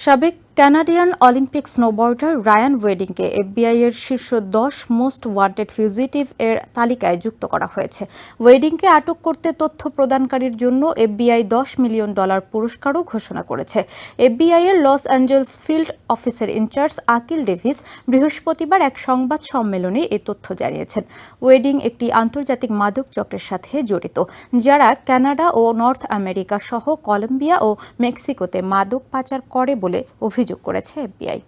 সাবেক Canadian Olympic snowboarder Ryan ওয়েডিংকে FBI এর শীর্ষ দশ মোস্ট ওয়ান্টেড ফিউজিটিভ এর তালিকায় যুক্ত করা হয়েছে। ওয়েডিংকে আটক করতে তথ্য প্রদানকারীর জন্য এফবিআই দশ মিলিয়ন ডলার পুরস্কারও ঘোষণা করেছে। এফবিআই এর লস অ্যাঞ্জেলস ফিল্ড অফিসের ইনচার্জ আকিল ডেভিস বৃহস্পতিবার এক সংবাদ সম্মেলনে এই তথ্য জানিয়েছেন। ওয়েডিং একটি আন্তর্জাতিক মাদক চক্রের সাথে জড়িত, যারা কানাডা ও নর্থ আমেরিকা সহ কলম্বিয়া ও মেক্সিকোতে মাদক পাচার করে বলে অভিযোগ করেছে এফবিআই।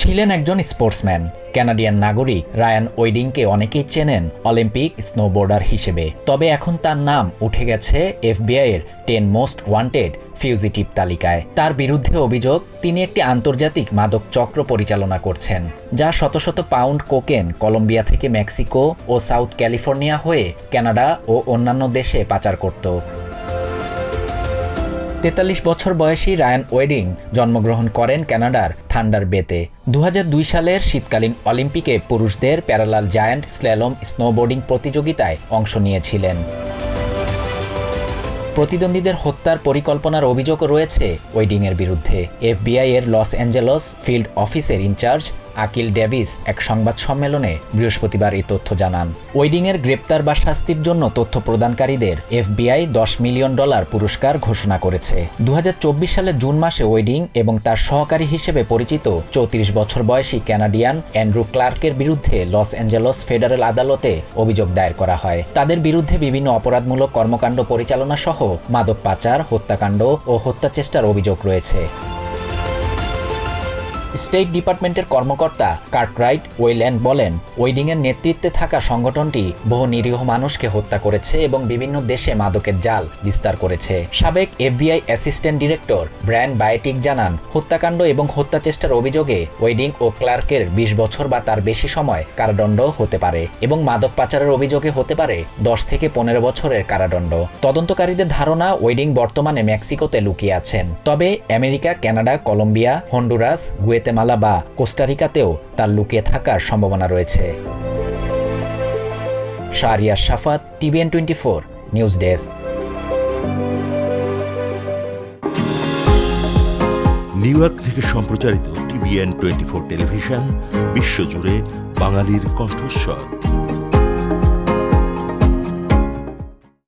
ছিলেন একজন স্পোর্টসম্যান, কানাডিয়ান নাগরিক। রায়ান ওয়েডিংকে অনেকেই চেনেন অলিম্পিক স্নোবোর্ডার হিসেবে। তবে এখন তার নাম উঠে গেছে এফবিআই এর টেন মোস্ট ওয়ান্টেড ফিউজিটিভ তালিকায়। তার বিরুদ্ধে অভিযোগ, তিনি একটি আন্তর্জাতিক মাদক চক্র পরিচালনা করছেন, যা শত শত পাউন্ড কোকেন কলম্বিয়া থেকে মেক্সিকো ও সাউথ ক্যালিফোর্নিয়া হয়ে কানাডা ও অন্যান্য দেশে পাচার করত। তেতাল্লিশ বছর বয়সী রায়ান ওয়েডিং জন্মগ্রহণ করেন কানাডার থান্ডার বেতে। দু হাজার দুই সালের শীতকালীন অলিম্পিকে পুরুষদের প্যারালাল জায়ান্ট স্ল্যালম স্নোবোর্ডিং প্রতিযোগিতায় অংশ নিয়েছিলেন। প্রতিদ্বন্দ্বীদের হত্যার পরিকল্পনার অভিযোগও রয়েছে ওয়েডিংয়ের বিরুদ্ধে। এফবিআই এর লস অ্যাঞ্জেলস ফিল্ড অফিসের ইনচার্জ আকিল ডেভিস এক সংবাদ সম্মেলনে বৃহস্পতিবার এই তথ্য জানান। ওয়েডিংয়ের গ্রেপ্তার বা শাস্তির জন্য তথ্য প্রদানকারীদের এফবিআই দশ মিলিয়ন ডলার পুরস্কার ঘোষণা করেছে। দু সালের জুন মাসে ওয়েডিং এবং তার সহকারী হিসেবে পরিচিত চৌত্রিশ বছর বয়সী ক্যানাডিয়ান অ্যান্ড্রু ক্লার্কের বিরুদ্ধে লস অ্যাঞ্জেলস ফেডারেল আদালতে অভিযোগ দায়ের করা হয়। তাদের বিরুদ্ধে বিভিন্ন অপরাধমূলক কর্মকাণ্ড পরিচালনা সহ মাদক পাচার, হত্যাকাণ্ড ও হত্যা চেষ্টার অভিযোগ রয়েছে। স্টেট ডিপার্টমেন্টের কর্মকর্তা কার্টরাইট ওয়েল্যান্ড বলেন, ওয়েডিংয়ের নেতৃত্বে থাকা সংগঠনটি বহু নিরীহ মানুষকে হত্যা করেছে এবং বিভিন্ন দেশে মাদকের জাল বিস্তার করেছে। সাবেক এফবিআই অ্যাসিস্ট্যান্ট ডিরেক্টর ব্র্যান্ড বায়োটিক জানান, হত্যাকাণ্ড এবং হত্যা চেষ্টার অভিযোগে ওয়েডিং ও ক্লার্কের বিশ বছর বা তার বেশি সময় কারাদণ্ড হতে পারে এবং মাদক পাচারের অভিযোগে হতে পারে দশ থেকে পনেরো বছরের কারাদণ্ড। তদন্তকারীদের ধারণা, ওয়েডিং বর্তমানে মেক্সিকোতে লুকিয়ে আছেন। তবে America, Canada, Colombia, Honduras Guatemala বা কোস্টারিকাতেও তার লুকিয়ে থাকার সম্ভাবনা রয়েছে। Shahriar Safat TVN twenty four, news desk. New York থেকে সম্প্রচারিত টিভিএন টোয়েন্টি ফোর টেলিভিশন, বিশ্বজুড়ে বাঙালির কণ্ঠস্বর।